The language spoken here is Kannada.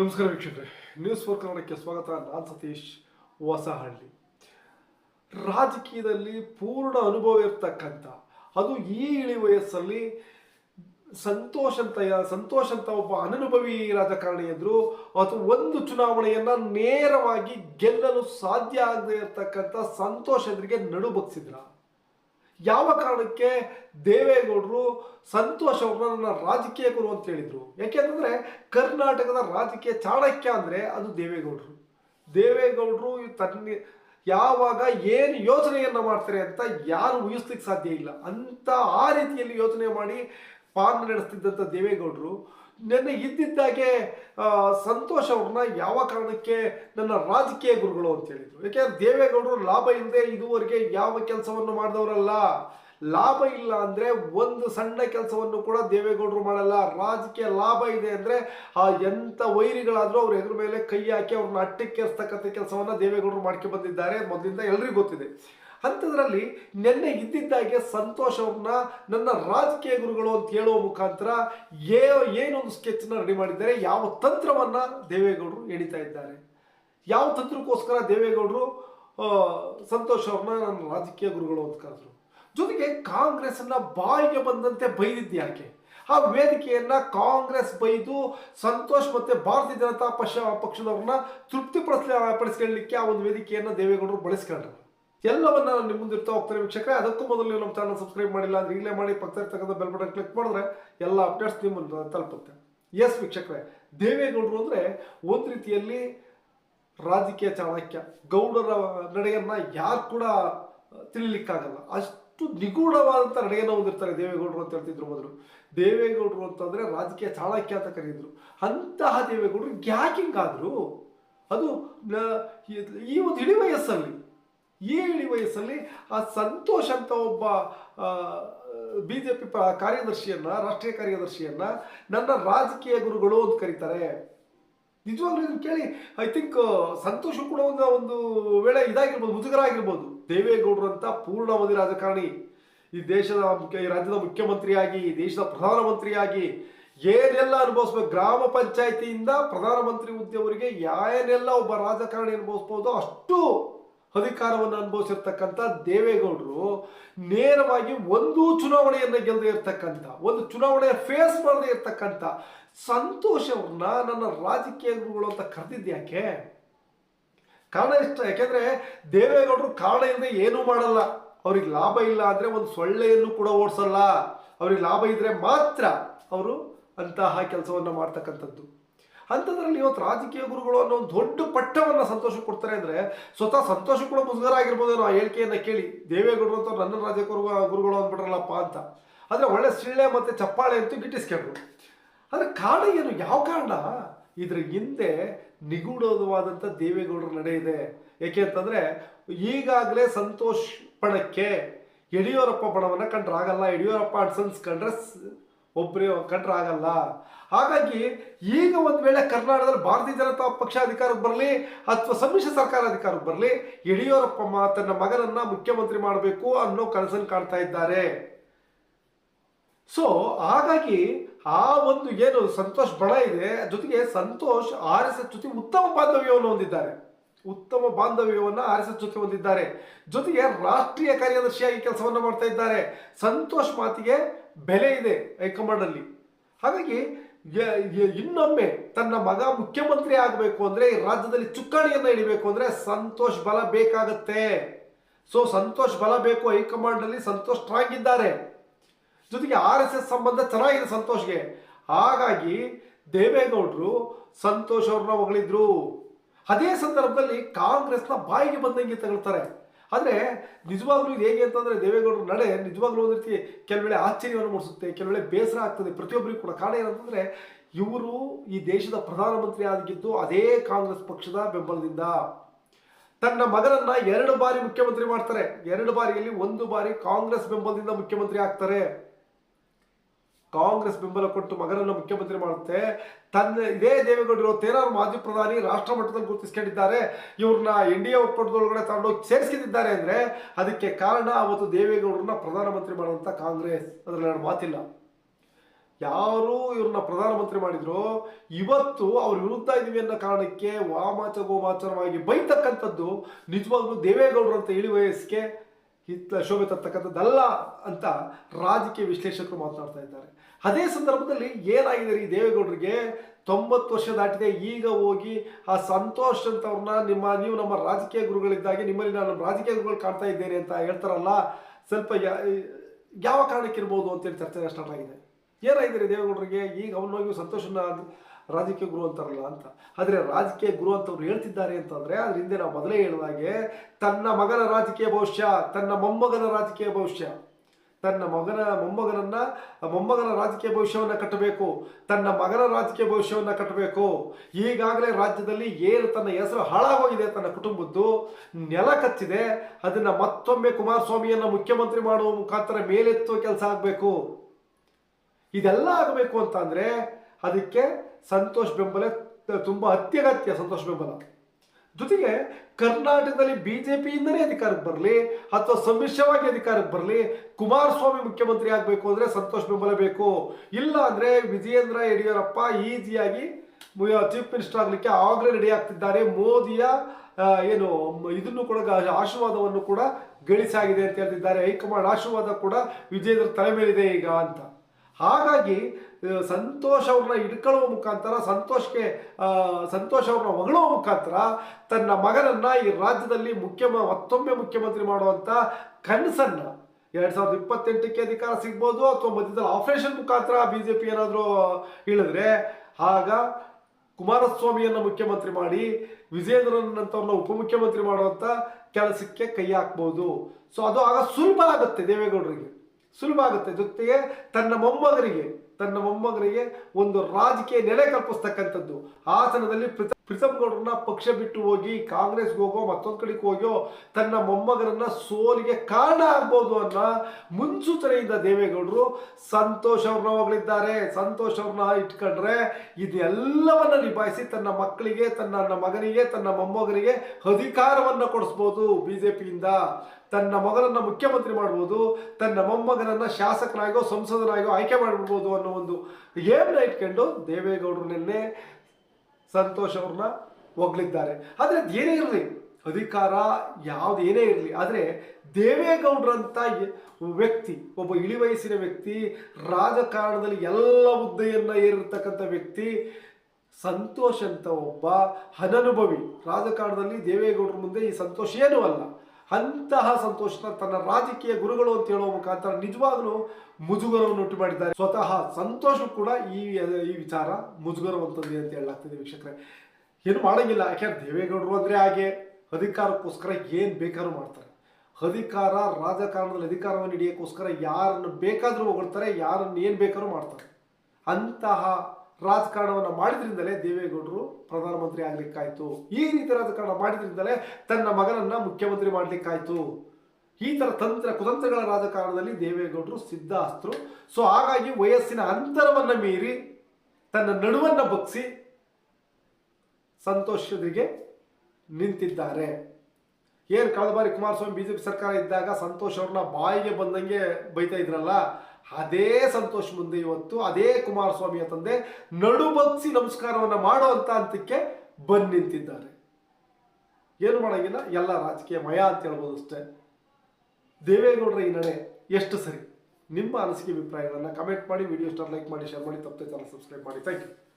ನಮಸ್ಕಾರ ವೀಕ್ಷಕರೇ ನ್ಯೂಸ್ ಫೋರ್ ಕನ್ನಡಕ್ಕೆ ಸ್ವಾಗತ. ನಾನು ಸತೀಶ್, ಹೊಸಹಳ್ಳಿ. ರಾಜಕೀಯದಲ್ಲಿ ಪೂರ್ಣ ಅನುಭವ ಇರ್ತಕ್ಕಂಥ, ಅದು ಈ ಇಳಿ ವಯಸ್ಸಲ್ಲಿ ಸಂತೋಷ್ ಅಂತ ಸಂತೋಷ್ ಅಂತ ಒಬ್ಬ ಅನನುಭವಿ ರಾಜಕಾರಣಿ ಎದುರು ಅಥವಾ ಒಂದು ಚುನಾವಣೆಯನ್ನ ನೇರವಾಗಿ ಗೆಲ್ಲಲು ಸಾಧ್ಯ ಆಗದೆ ಇರತಕ್ಕಂಥ ಸಂತೋಷ್ ಎದುರಿಗೆ ನಡು ಬಗ್ಸಿದ್ರ? ಯಾವ ಕಾರಣಕ್ಕೆ ದೇವೇಗೌಡರು ಸಂತೋಷ್ ಅವ್ರನ್ನ ರಾಜಕೀಯ ಗುರು ಅಂತ ಹೇಳಿದ್ರು? ಯಾಕೆಂತಂದ್ರೆ ಕರ್ನಾಟಕದ ರಾಜಕೀಯ ಚಾಣಕ್ಯ ಅಂದ್ರೆ ಅದು ದೇವೇಗೌಡರು. ದೇವೇಗೌಡರು ತನ್ನ ಯಾವಾಗ ಏನು ಯೋಚನೆಯನ್ನ ಮಾಡ್ತಾರೆ ಅಂತ ಯಾರು ಊಹಿಸ್ಲಿಕ್ಕೆ ಸಾಧ್ಯ ಇಲ್ಲ. ಅಂತ ಆ ರೀತಿಯಲ್ಲಿ ಯೋಚನೆ ಮಾಡಿ ಪಾಲನೆ ನಡೆಸ್ತಿದ್ದಂಥ ದೇವೇಗೌಡರು ನೆನ್ನೆ ಇದ್ದಿದ್ದಾಗೆ ಸಂತೋಷ ಅವ್ರನ್ನ ಯಾವ ಕಾರಣಕ್ಕೆ ನನ್ನ ರಾಜಕೀಯ ಗುರುಗಳು ಅಂತ ಹೇಳಿದ್ರು. ಯಾಕೆಂದ್ರೆ ದೇವೇಗೌಡರು ಲಾಭ ಇಲ್ಲದೆ ಇದುವರೆಗೆ ಯಾವ ಕೆಲಸವನ್ನು ಮಾಡಿದವರಲ್ಲ. ಲಾಭ ಇಲ್ಲ ಅಂದ್ರೆ ಒಂದು ಸಣ್ಣ ಕೆಲಸವನ್ನು ಕೂಡ ದೇವೇಗೌಡರು ಮಾಡಲ್ಲ. ರಾಜಕೀಯ ಲಾಭ ಇದೆ ಅಂದ್ರೆ, ಆ, ಎಂತ ವೈರಿಗಳಾದ್ರೂ ಅವ್ರ ಎದುರು ಮೇಲೆ ಕೈ ಹಾಕಿ ಅವ್ರನ್ನ ಅಟ್ಟಕ್ಕೇರಿಸ್ತಕ್ಕಂಥ ಕೆಲಸವನ್ನ ದೇವೇಗೌಡರು ಮಾಡ್ಕೊಂಡು ಬಂದಿದ್ದಾರೆ. ಮೊದಲಿಂದ ಎಲ್ರಿಗೂ ಗೊತ್ತಿದೆ. ಅಂಥದ್ರಲ್ಲಿ ನಿನ್ನೆ ಇದ್ದಿದ್ದಾಗೆ ಸಂತೋಷವನ್ನ ನನ್ನ ರಾಜಕೀಯ ಗುರುಗಳು ಅಂತ ಹೇಳುವ ಮುಖಾಂತರ ಏ, ಏನೊಂದು ಸ್ಕೆಚ್ನ ರೆಡಿ ಮಾಡಿದ್ದಾರೆ. ಯಾವ ತಂತ್ರವನ್ನ ದೇವೇಗೌಡರು ಎಣಿತಾ ಇದ್ದಾರೆ. ಯಾವ ತಂತ್ರಕ್ಕೋಸ್ಕರ ದೇವೇಗೌಡರು ಸಂತೋಷ್ ಅವ್ರನ್ನ ನನ್ನ ರಾಜಕೀಯ ಗುರುಗಳು ಅಂತ ಕರೆದ್ರು. ಜೊತೆಗೆ ಕಾಂಗ್ರೆಸ್ ಅನ್ನ ಬಾಯಿಗೆ ಬಂದಂತೆ ಬೈದಿದ್ದು ಯಾಕೆ? ಆ ವೇದಿಕೆಯನ್ನ ಕಾಂಗ್ರೆಸ್ ಬೈದು ಸಂತೋಷ್ ಮತ್ತೆ ಭಾರತೀಯ ಜನತಾ ಪಕ್ಷ ಪಕ್ಷದವ್ರನ್ನ ತೃಪ್ತಿಪಡಿಸ್ ಪಡಿಸ್ಕೊಳ್ಳಲಿಕ್ಕೆ ಆ ಒಂದು ವೇದಿಕೆಯನ್ನ ದೇವೇಗೌಡರು ಬಳಸ್ಕೊಂಡ್ರು. ಎಲ್ಲವನ್ನ ನಾನು ನಿಮ್ಮ ಮುಂದೆ ಇರ್ತಾ ಹೋಗ್ತಾರೆ ವೀಕ್ಷಕರೇ. ಅದಕ್ಕೂ ಮೊದಲು ನಮ್ಮ ಚಾನಲ್ ಸಬ್ಸ್ಕ್ರೈಬ್ ಮಾಡಿಲ್ಲ ಅಂದ್ರೆ ಇಲ್ಲೇ ಮಾಡಿ ಪಕ್ಕದ ಇರ್ತಕ್ಕಂಥ ಬೆಲ್ ಬಟನ್ ಕ್ಲಿಕ್ ಮಾಡಿದ್ರೆ ಎಲ್ಲ ಅಪ್ಡೇಟ್ಸ್ ನಿಮ್ಮ ತಲುಪುತ್ತೆ. ಎಸ್ ವೀಕ್ಷಕರೇ, ದೇವೇಗೌಡರು ಅಂದ್ರೆ ಒಂದು ರೀತಿಯಲ್ಲಿ ರಾಜಕೀಯ ಚಾಣಕ್ಯ. ಗೌಡರ ನಡೆಯನ್ನ ಯಾರು ಕೂಡ ತಿಳಿಲಿಕ್ಕಾಗಲ್ಲ. ಅಷ್ಟು ನಿಗೂಢವಾದಂಥ ನಡೆಯನ್ನು ಹೊಂದಿರ್ತಾರೆ ದೇವೇಗೌಡರು ಅಂತ ಹೇಳ್ತಿದ್ರು ಮೊದಲು. ದೇವೇಗೌಡರು ಅಂತಂದ್ರೆ ರಾಜಕೀಯ ಚಾಣಕ್ಯ ಅಂತ ಕರೀತಿದ್ರು ಅಂತಹ ದೇವೇಗೌಡರು ಗ್ಯಾಕಿಂಗ್ ಆದ್ರು ಅದು ಈ ಒಂದು ಇಳಿ ವಯಸ್ಸಲ್ಲಿ ಈ ಇಳಿ ವಯಸ್ಸಲ್ಲಿ ಆ ಸಂತೋಷ್ ಅಂತ ಒಬ್ಬ ಬಿ ಜೆ ಪಿ, ಕಾರ್ಯದರ್ಶಿಯನ್ನು, ರಾಷ್ಟ್ರೀಯ ಕಾರ್ಯದರ್ಶಿಯನ್ನು ನನ್ನ ರಾಜಕೀಯ ಗುರುಗಳು ಅಂತ ಕರೀತಾರೆ. ನಿಜವಾಗ್ಲೂ ಇದನ್ನು ಕೇಳಿ ಐ ಥಿಂಕ್ ಸಂತೋಷ ಕೂಡ ಒಂದು ಒಂದು ವೇಳೆ ಇದಾಗಿರ್ಬೋದು ಮುಜುಗರ ಆಗಿರ್ಬೋದು ದೇವೇಗೌಡರು ಅಂತ ಪೂರ್ಣಾವಧಿ ರಾಜಕಾರಣಿ. ಈ ದೇಶದ ಮುಖ್ಯ, ಈ ರಾಜ್ಯದ ಮುಖ್ಯಮಂತ್ರಿಯಾಗಿ, ಈ ದೇಶದ ಪ್ರಧಾನಮಂತ್ರಿಯಾಗಿ ಏನೆಲ್ಲ ಅನುಭವಿಸ್ಬೇಕು, ಗ್ರಾಮ ಪಂಚಾಯಿತಿಯಿಂದ ಪ್ರಧಾನಮಂತ್ರಿ ಹುದ್ದೆವರೆಗೆ ಏನೆಲ್ಲ ಒಬ್ಬ ರಾಜಕಾರಣಿ ಅನುಭವಿಸ್ಬೋದು ಅಷ್ಟು ಅಧಿಕಾರವನ್ನು ಅನುಭವಿಸಿರ್ತಕ್ಕಂಥ ದೇವೇಗೌಡರು ನೇರವಾಗಿ ಒಂದು ಚುನಾವಣೆಯನ್ನು ಗೆಲ್ಲದೆ ಇರ್ತಕ್ಕಂಥ, ಒಂದು ಚುನಾವಣೆ ಫೇಸ್ ಮಾಡದೆ ಇರ್ತಕ್ಕಂಥ ಸಂತೋಷ್ ನನ್ನ ರಾಜಕೀಯ ಗುರುಗಳು ಅಂತ ಕರೆದಿದ್ದು ಯಾಕೆ? ಕಾರಣ ಇಷ್ಟ ಯಾಕೆಂದ್ರೆ ದೇವೇಗೌಡರು ಕಾರಣ ಇಲ್ಲದೆ ಏನೂ ಮಾಡಲ್ಲ. ಅವ್ರಿಗೆ ಲಾಭ ಇಲ್ಲ ಅಂದ್ರೆ ಒಂದು ಸೊಳ್ಳೆಯನ್ನು ಕೂಡ ಓಡಿಸಲ್ಲ. ಅವ್ರಿಗೆ ಲಾಭ ಇದ್ರೆ ಮಾತ್ರ ಅವರು ಅಂತಹ ಕೆಲಸವನ್ನ ಮಾಡ್ತಕ್ಕಂಥದ್ದು. ಅಂಥದ್ರಲ್ಲಿ ಇವತ್ತು ರಾಜಕೀಯ ಗುರುಗಳು ಅನ್ನೋ ಒಂದು ದೊಡ್ಡ ಪಟ್ಟವನ್ನು ಸಂತೋಷ ಕೊಡ್ತಾರೆ ಅಂದರೆ ಸ್ವತಃ ಸಂತೋಷ ಕೂಡ ಮುಜುಗರ ಆಗಿರ್ಬೋದೇನೋ ಆ ಹೇಳಿಕೆಯನ್ನು ಕೇಳಿ, ದೇವೇಗೌಡರು ಅಂತ ನನ್ನ ರಾಜಕೀಯ ಗುರು- ಗುರುಗಳು ಅಂದ್ಬಿಟ್ರಲ್ಲಪ್ಪ ಅಂತ. ಆದರೆ ಒಳ್ಳೆ ಸಿಳ್ಳೆ ಮತ್ತು ಚಪ್ಪಾಳೆ ಅಂತೂ ಗಿಟ್ಟಿಸ್ಕೊಂಡ್ರು. ಆದರೆ ಕಾರಣ ಏನು ಯಾವ ಕಾರಣ? ಇದರ ಹಿಂದೆ ನಿಗೂಢವಾದಂಥ ದೇವೇಗೌಡರ ನಡೆ ಇದೆ. ಯಾಕೆ ಅಂತಂದರೆ ಈಗಾಗಲೇ ಸಂತೋಷ್ ಪಣಕ್ಕೆ ಯಡಿಯೂರಪ್ಪ ಬಣವನ್ನು ಕಂಡ್ರೆ. ಆಗಲ್ಲ ಯಡಿಯೂರಪ್ಪ ಅಂಡ್ ಸನ್ಸ್ ಕಂಡ್ರೆ ಸ್- ಒಬ್ರೇ ಕಂಡ್ರೆ ಆಗಲ್ಲ. ಹಾಗಾಗಿ ಈಗ ಒಂದು ವೇಳೆ ಕರ್ನಾಟಕದಲ್ಲಿ ಭಾರತೀಯ ಜನತಾ ಪಕ್ಷ ಅಧಿಕಾರಕ್ಕೆ ಬರಲಿ ಅಥವಾ ಸಮ್ಮಿಶ್ರ ಸರ್ಕಾರ ಅಧಿಕಾರಕ್ಕೆ ಬರಲಿ, ಯಡಿಯೂರಪ್ಪ ತನ್ನ ಮಗನನ್ನ ಮುಖ್ಯಮಂತ್ರಿ ಮಾಡಬೇಕು ಅನ್ನೋ ಕನಸನ್ನು ಕಾಣ್ತಾ ಇದ್ದಾರೆ. ಸೊ ಹಾಗಾಗಿ ಆ ಒಂದು ಏನು ಸಂತೋಷ್ ಬಣ ಇದೆ, ಜೊತೆಗೆ ಸಂತೋಷ್ ಆರ್ ಎಸ್ ಎಸ್ ಜೊತೆ ಉತ್ತಮ ಬಾಂಧವ್ಯವನ್ನು ಹೊಂದಿದ್ದಾರೆ. ಉತ್ತಮ ಬಾಂಧವ್ಯವನ್ನು ಆರ್ ಎಸ್ ಎಸ್ ಜೊತೆ ಹೊಂದಿದ್ದಾರೆ. ಜೊತೆಗೆ ರಾಷ್ಟ್ರೀಯ ಕಾರ್ಯದರ್ಶಿಯಾಗಿ ಕೆಲಸವನ್ನು ಮಾಡ್ತಾ ಇದ್ದಾರೆ. ಸಂತೋಷ್ ಮಾತಿಗೆ ಬೆಲೆ ಇದೆ ಹೈಕಮಾಂಡ್ ಅಲ್ಲಿ ಹಾಗಾಗಿ ಇನ್ನೊಮ್ಮೆ ತನ್ನ ಮಗ ಮುಖ್ಯಮಂತ್ರಿ ಆಗಬೇಕು ಅಂದ್ರೆ ರಾಜ್ಯದಲ್ಲಿ ಚುಕ್ಕಾಣಿಯನ್ನ ಹಿಡಿಬೇಕು ಅಂದ್ರೆ ಸಂತೋಷ್ ಬಲ ಬೇಕಾಗತ್ತೆ. ಸೊ ಸಂತೋಷ್ ಬಲ ಬೇಕು ಹೈಕಮಾಂಡ್ ಅಲ್ಲಿ ಸಂತೋಷ್ ಸ್ಟ್ರಾಂಗ್ ಇದ್ದಾರೆ. ಜೊತೆಗೆ ಆರ್ ಎಸ್ ಎಸ್ ಸಂಬಂಧ ಚೆನ್ನಾಗಿದೆ ಸಂತೋಷ್ಗೆ. ಹಾಗಾಗಿ ದೇವೇಗೌಡರು ಸಂತೋಷ್ ಅವ್ರನ್ನ ಹೊಗಳಿದ್ರು. ಅದೇ ಸಂದರ್ಭದಲ್ಲಿ ಕಾಂಗ್ರೆಸ್ನ ಬಾಯಿಗೆ ಬಂದಂಗೆ ತಗೊಳ್ತಾರೆ. ಆದ್ರೆ ನಿಜವಾಗ್ಲೂ ಇದು ಹೇಗೆ ಅಂತಂದರೆ ದೇವೇಗೌಡರ ನಡೆ, ನಿಜವಾಗ್ಲೂ ಒಂದು ರೀತಿ ಕೆಲವೇಳೆ ವೇಳೆ ಆಶ್ಚರ್ಯವನ್ನು ಮೂಡಿಸುತ್ತೆ ಕೆಲವೇಳೆ ಬೇಸರ ಆಗ್ತದೆ. ಪ್ರತಿಯೊಬ್ಬರಿಗೂ ಕೂಡ ಕಾರಣ ಏನಂತಂದರೆ ಇವರು ಈ ದೇಶದ ಪ್ರಧಾನಮಂತ್ರಿ ಆಗಿದ್ದು ಅದೇ ಕಾಂಗ್ರೆಸ್ ಪಕ್ಷದ ಬೆಂಬಲದಿಂದ ತನ್ನ ಮಗನನ್ನ ಎರಡು ಬಾರಿ ಮುಖ್ಯಮಂತ್ರಿ ಮಾಡ್ತಾರೆ. ಎರಡು ಬಾರಿಯಲ್ಲಿ ಒಂದು ಬಾರಿ ಕಾಂಗ್ರೆಸ್ ಬೆಂಬಲದಿಂದ ಮುಖ್ಯಮಂತ್ರಿ ಆಗ್ತಾರೆ. ಕಾಂಗ್ರೆಸ್ ಬೆಂಬಲ ಕೊಟ್ಟು ಮಗನನ್ನು ಮುಖ್ಯಮಂತ್ರಿ ಮಾಡುತ್ತೆ. ತನ್ನ ಇದೇ ದೇವೇಗೌಡರು ತೇರಾರು ಮಾಜಿ ಪ್ರಧಾನಿ ರಾಷ್ಟ್ರ ಮಟ್ಟದಲ್ಲಿ ಗುರುತಿಸ್ಕೊಂಡಿದ್ದಾರೆ. ಇವ್ರನ್ನ ಎನ್ ಡಿ ಎ ಒಕ್ಕೂಟದೊಳಗಡೆ ಸೇರಿಸ್ಕೊಂಡಿದ್ದಾರೆ ಅಂದ್ರೆ ಅದಕ್ಕೆ ಕಾರಣ ಅವತ್ತು ದೇವೇಗೌಡರನ್ನ ಪ್ರಧಾನಮಂತ್ರಿ ಮಾಡುವಂತ ಕಾಂಗ್ರೆಸ್. ಅದ್ರಲ್ಲಿ ನಾನು ಮಾತಿಲ್ಲ. ಯಾರು ಇವ್ರನ್ನ ಪ್ರಧಾನಮಂತ್ರಿ ಮಾಡಿದ್ರು? ಇವತ್ತು ಅವ್ರ ವಿರುದ್ಧ ಇದೀವಿ ಅನ್ನೋ ಕಾರಣಕ್ಕೆ ವಾಮಾಚ ಗೋಮಾಚರವಾಗಿ ಬೈತಕ್ಕಂಥದ್ದು ನಿಜವಾಗ್ಲೂ ದೇವೇಗೌಡರು ಅಂತ ಇಳಿ ವಯಸ್ಸಿಗೆ ಹಿತ್ತ ಶೋಭೆ ತರ್ತಕ್ಕಂಥದ್ದಲ್ಲ ಅಂತ ರಾಜಕೀಯ ವಿಶ್ಲೇಷಕರು ಮಾತನಾಡ್ತಾ ಇದ್ದಾರೆ. ಅದೇ ಸಂದರ್ಭದಲ್ಲಿ ಏನಾಗಿದೆ ಈ ದೇವೇಗೌಡರಿಗೆ? ತೊಂಬತ್ತು ವರ್ಷ ದಾಟಿದೆ, ಈಗ ಹೋಗಿ ಆ ಸಂತೋಷ್ ಅಂತವ್ರನ್ನ ನಿಮ್ಮ, ನೀವು ನಮ್ಮ ರಾಜಕೀಯ ಗುರುಗಳಿದ್ದಾಗೆ ನಿಮ್ಮಲ್ಲಿ ನಾನು ರಾಜಕೀಯ ಗುರುಗಳು ಕಾಣ್ತಾ ಇದ್ದೇನೆ ಅಂತ ಹೇಳ್ತಾರಲ್ಲ, ಸ್ವಲ್ಪ ಯಾವ ಕಾರಣಕ್ಕಿರ್ಬೋದು ಅಂತೇಳಿ ಚರ್ಚೆ ಸ್ಟಾರ್ಟ್ ಆಗಿದೆ. ಏನಾಗಿದೆ ದೇವೇಗೌಡರಿಗೆ? ಈಗ ಅವನೋಗಿ ಸಂತೋಷನ ರಾಜಕೀಯ ಗುರು ಅಂತಾರಲ್ಲ ಅಂತ. ಆದರೆ ರಾಜಕೀಯ ಗುರು ಅಂತ ಅವ್ರು ಹೇಳ್ತಿದ್ದಾರೆ ಅಂತಂದರೆ, ಅದ್ರ ಹಿಂದೆ ನಾವು ಮೊದಲೇ ಹೇಳಿದಾಗೆ, ತನ್ನ ಮಗನ ರಾಜಕೀಯ ಭವಿಷ್ಯ, ತನ್ನ ಮೊಮ್ಮಗನ ರಾಜಕೀಯ ಭವಿಷ್ಯ. ತನ್ನ ಮಗನ ಮೊಮ್ಮಗನನ್ನ, ಮೊಮ್ಮಗನ ರಾಜಕೀಯ ಭವಿಷ್ಯವನ್ನ ಕಟ್ಟಬೇಕು. ತನ್ನ ಮಗನ ರಾಜಕೀಯ ಭವಿಷ್ಯವನ್ನ ಕಟ್ಟಬೇಕು. ಈಗಾಗಲೇ ರಾಜ್ಯದಲ್ಲಿ ಏನು ತನ್ನ ಹೆಸರು ಹಾಳಾಗೋಗಿದೆ ತನ್ನ ಕುಟುಂಬದ್ದು, ನೆಲ ಕಚ್ಚಿದೆ. ಅದನ್ನ ಮತ್ತೊಮ್ಮೆ ಕುಮಾರಸ್ವಾಮಿಯನ್ನ ಮುಖ್ಯಮಂತ್ರಿ ಮಾಡುವ ಮುಖಾಂತರ ಮೇಲೆತ್ತುವ ಕೆಲಸ ಆಗಬೇಕು. ಇದೆಲ್ಲ ಆಗಬೇಕು ಅಂತ ಅಂದ್ರೆ, ಅದಕ್ಕೆ ಸಂತೋಷ್ ಬೆಂಬಲ, ತುಂಬಾ ಅತ್ಯಗತ್ಯ ಸಂತೋಷ್ ಬೆಂಬಲ. ಜೊತೆಗೆ ಕರ್ನಾಟಕದಲ್ಲಿ ಬಿಜೆಪಿಯಿಂದಲೇ ಅಧಿಕಾರಕ್ಕೆ ಬರಲಿ ಅಥವಾ ಸಮ್ಮಿಶ್ರವಾಗಿ ಅಧಿಕಾರಕ್ಕೆ ಬರಲಿ ಕುಮಾರಸ್ವಾಮಿ ಮುಖ್ಯಮಂತ್ರಿ ಆಗಬೇಕು ಅಂದರೆ ಸಂತೋಷ್ ಬೆಂಬಲ ಬೇಕು. ಇಲ್ಲ ಅಂದರೆ ವಿಜಯೇಂದ್ರ ಯಡಿಯೂರಪ್ಪ ಈಸಿಯಾಗಿ ಚೀಫ್ ಮಿನಿಸ್ಟರ್ ಆಗಲಿಕ್ಕೆ ಆಗಲೇ ರೆಡಿ ಆಗ್ತಿದ್ದಾರೆ. ಮೋದಿಯ ಏನು ಇದನ್ನು ಕೂಡ ಆಶೀರ್ವಾದವನ್ನು ಕೂಡ ಗಳಿಸಾಗಿದೆ ಅಂತ ಹೇಳ್ತಿದ್ದಾರೆ. ಹೈಕಮಾಂಡ್ ಆಶೀರ್ವಾದ ಕೂಡ ವಿಜಯೇಂದ್ರ ತಲೆ ಮೇಲಿದೆ ಈಗ ಅಂತ. ಹಾಗಾಗಿ ಸಂತೋಷ್ ಅವ್ರನ್ನ ಹಿಡ್ಕೊಳ್ಳುವ ಮುಖಾಂತರ, ಸಂತೋಷ್ಗೆ ಸಂತೋಷ ಅವ್ರನ್ನ ಹೊಗಳುವ ಮುಖಾಂತರ ತನ್ನ ಮಗನನ್ನ ಈ ರಾಜ್ಯದಲ್ಲಿ ಮುಖ್ಯ ಮತ್ತೊಮ್ಮೆ ಮುಖ್ಯಮಂತ್ರಿ ಮಾಡುವಂತ ಕನಸನ್ನ ಎರಡ್ ಸಾವಿರದ ಇಪ್ಪತ್ತೆಂಟಕ್ಕೆ ಅಧಿಕಾರ ಸಿಗ್ಬೋದು ಅಥವಾ ಮಧ್ಯದಲ್ಲಿ ಆಪರೇಷನ್ ಮುಖಾಂತರ ಬಿಜೆಪಿ ಏನಾದರೂ ಹೇಳಿದ್ರೆ, ಆಗ ಕುಮಾರಸ್ವಾಮಿಯನ್ನ ಮುಖ್ಯಮಂತ್ರಿ ಮಾಡಿ ವಿಜೇಂದ್ರನಂಥವ್ರನ್ನ ಉಪಮುಖ್ಯಮಂತ್ರಿ ಮಾಡುವಂತ ಕೆಲಸಕ್ಕೆ ಕೈ ಹಾಕ್ಬೋದು. ಸೊ ಅದು ಆಗ ಸುಲಭ ಆಗುತ್ತೆ ದೇವೇಗೌಡರಿಗೆ. ಸುಲಭ ಆಗುತ್ತೆ ಜೊತೆಗೆ ತನ್ನ ಮೊಮ್ಮಗನಿಗೆ. ತನ್ನ ಮೊಮ್ಮಗನಿಗೆ ಒಂದು ರಾಜಕೀಯ ನೆಲೆ ಕಲ್ಪಿಸ್ತಕ್ಕಂಥದ್ದು. ಹಾಸನದಲ್ಲಿ ಪ್ರೀತಮ್ ಗೌಡ್ರನ್ನ ಪಕ್ಷ ಬಿಟ್ಟು ಹೋಗಿ, ಕಾಂಗ್ರೆಸ್ಗೆ ಹೋಗೋ, ಮತ್ತೊಂದು ಕಡೆಗೆ ಹೋಗೋ ತನ್ನ ಮೊಮ್ಮಗನನ್ನ ಸೋಲಿಗೆ ಕಾರಣ ಆಗ್ಬೋದು ಅನ್ನೋ ಮುನ್ಸೂಚನೆಯಿಂದ ದೇವೇಗೌಡರು ಸಂತೋಷ್ ಅವ್ರನ್ನ ಹೋಗಲಿದ್ದಾರೆ ಸಂತೋಷ್ ಅವ್ರನ್ನ ಇಟ್ಕೊಂಡ್ರೆ ಇದೆಲ್ಲವನ್ನ ನಿಭಾಯಿಸಿ ತನ್ನ ಮಕ್ಕಳಿಗೆ, ತನ್ನ ಮಗನಿಗೆ, ತನ್ನ ಮೊಮ್ಮಗನಿಗೆ ಅಧಿಕಾರವನ್ನ ಕೊಡಿಸ್ಬೋದು ಬಿಜೆಪಿಯಿಂದ. ತನ್ನ ಮಗನನ್ನ ಮುಖ್ಯಮಂತ್ರಿ ಮಾಡ್ಬೋದು, ತನ್ನ ಮೊಮ್ಮಗನನ್ನ ಶಾಸಕನಾಗೋ, ಸಂಸದನಾಗೋ ಆಯ್ಕೆ ಮಾಡ್ಬಿಡ್ಬೋದು ಅನ್ನೋ ಒಂದು ಏಮ್ನ ಇಟ್ಕೊಂಡು ದೇವೇಗೌಡರು ನಿನ್ನೆ ಸಂತೋಷ್ ಅವ್ರನ್ನ ಒಗ್ಲಿದ್ದಾರೆ. ಆದರೆ ಏನೇ ಇರಲಿ, ಅಧಿಕಾರ ಯಾವ್ದು ಏನೇ ಇರಲಿ, ಆದರೆ ದೇವೇಗೌಡರಂತ ಎ- ವ್ಯಕ್ತಿ, ಒಬ್ಬ ಇಳಿ ವಯಸ್ಸಿನ ವ್ಯಕ್ತಿ, ರಾಜಕಾರಣದಲ್ಲಿ ಎಲ್ಲ ಹುದ್ದೆಯನ್ನು ಏರಿರ್ತಕ್ಕಂಥ ವ್ಯಕ್ತಿ, ಸಂತೋಷ್ ಅಂತ ಒಬ್ಬ ಅನನುಭವಿ ರಾಜಕಾರಣದಲ್ಲಿ ದೇವೇಗೌಡರ ಮುಂದೆ ಈ ಸಂತೋಷ ಏನೂ ಅಲ್ಲ. ಅಂತಹ ಸಂತೋಷನ ತನ್ನ ರಾಜಕೀಯ ಗುರುಗಳು ಅಂತ ಹೇಳುವ ಮುಖಾಂತರ ನಿಜವಾಗಲೂ ಮುಜುಗರವನ್ನು ಉಂಟು ಮಾಡಿದ್ದಾರೆ. ಸ್ವತಃ ಸಂತೋಷ ಕೂಡ ಈ ಈ ವಿಚಾರ ಮುಜುಗರವಂತದ್ದು ಅಂತ ಹೇಳಲಾಗ್ತದೆ ವೀಕ್ಷಕರೇ. ಏನು ಮಾಡೋಂಗಿಲ್ಲ. ಯಾಕೆಂದ್ರೆ ದೇವೇಗೌಡರು ಅಂದ್ರೆ ಹಾಗೆ. ಅಧಿಕಾರಕ್ಕೋಸ್ಕರ ಏನು ಬೇಕಾದ್ರೂ ಮಾಡ್ತಾರೆ. ಅಧಿಕಾರ ರಾಜಕಾರಣದಲ್ಲಿ ಅಧಿಕಾರವನ್ನು ಹಿಡಿಯೋಕ್ಕೋಸ್ಕರ ಯಾರನ್ನು ಬೇಕಾದರೂ ಹೊಗಳ್ತಾರೆ, ಯಾರನ್ನು ಏನು ಬೇಕಾದ್ರೂ ಮಾಡ್ತಾರೆ. ಅಂತಹ ರಾಜಕಾರಣವನ್ನು ಮಾಡಿದ್ರಿಂದಲೇ ದೇವೇಗೌಡರು ಪ್ರಧಾನಮಂತ್ರಿ ಆಗ್ಲಿಕ್ಕಾಯ್ತು. ಈ ರೀತಿ ರಾಜಕಾರಣ ಮಾಡಿದ್ರಿಂದಲೇ ತನ್ನ ಮಗನನ್ನ ಮುಖ್ಯಮಂತ್ರಿ ಮಾಡ್ಲಿಕ್ಕಾಯ್ತು. ಈ ತರ ತಂತ್ರ ಕುತಂತ್ರಗಳ ರಾಜಕಾರಣದಲ್ಲಿ ದೇವೇಗೌಡರು ಸಿದ್ಧ ಅಸ್ತ್ರು. ಸೊ ಹಾಗಾಗಿ ವಯಸ್ಸಿನ ಅಂತರವನ್ನು ಮೀರಿ ತನ್ನ ನಡುವನ್ನ ಬಗ್ಸಿ ಸಂತೋಷದಿಗೆ ನಿಂತಿದ್ದಾರೆ. ಏನು ಕಳೆದ ಬಾರಿ ಕುಮಾರಸ್ವಾಮಿ ಬಿಜೆಪಿ ಸರ್ಕಾರ ಇದ್ದಾಗ ಸಂತೋಷ್ ಅವ್ರನ್ನ ಬಾಯಿಗೆ ಬಂದಂಗೆ ಬೈತಾ ಇದ್ರಲ್ಲ? ಅದೇ ಸಂತೋಷ್ ಮುಂದೆ ಇವತ್ತು, ಅದೇ ಕುಮಾರಸ್ವಾಮಿಯ ತಂದೆ ನಡುಬಗ್ಸಿ ನಮಸ್ಕಾರವನ್ನ ಮಾಡುವಂತ ಹಂತಕ್ಕೆ ಬಂದು ನಿಂತಿದ್ದಾರೆ. ಏನು ಮಾಡೋಂಗಿಲ್ಲ, ಎಲ್ಲ ರಾಜಕೀಯ ಮಯ ಅಂತ ಹೇಳ್ಬೋದು ಅಷ್ಟೇ. ದೇವೇಗೌಡರ ಈ ನಡೆ ಎಷ್ಟು ಸರಿ? ನಿಮ್ಮ ಅನಿಸಿಕೆ, ಅಭಿಪ್ರಾಯಗಳನ್ನು ಕಮೆಂಟ್ ಮಾಡಿ ವಿಡಿಯೋ ಸ್ಟಾರ್ ಲೈಕ್ ಮಾಡಿ ಶೇರ್ ಮಾಡಿ, ತಪ್ಪದೆ ಚಾನಲ್ ಸಬ್ಸ್ಕ್ರೈಬ್ ಮಾಡಿ. Thank you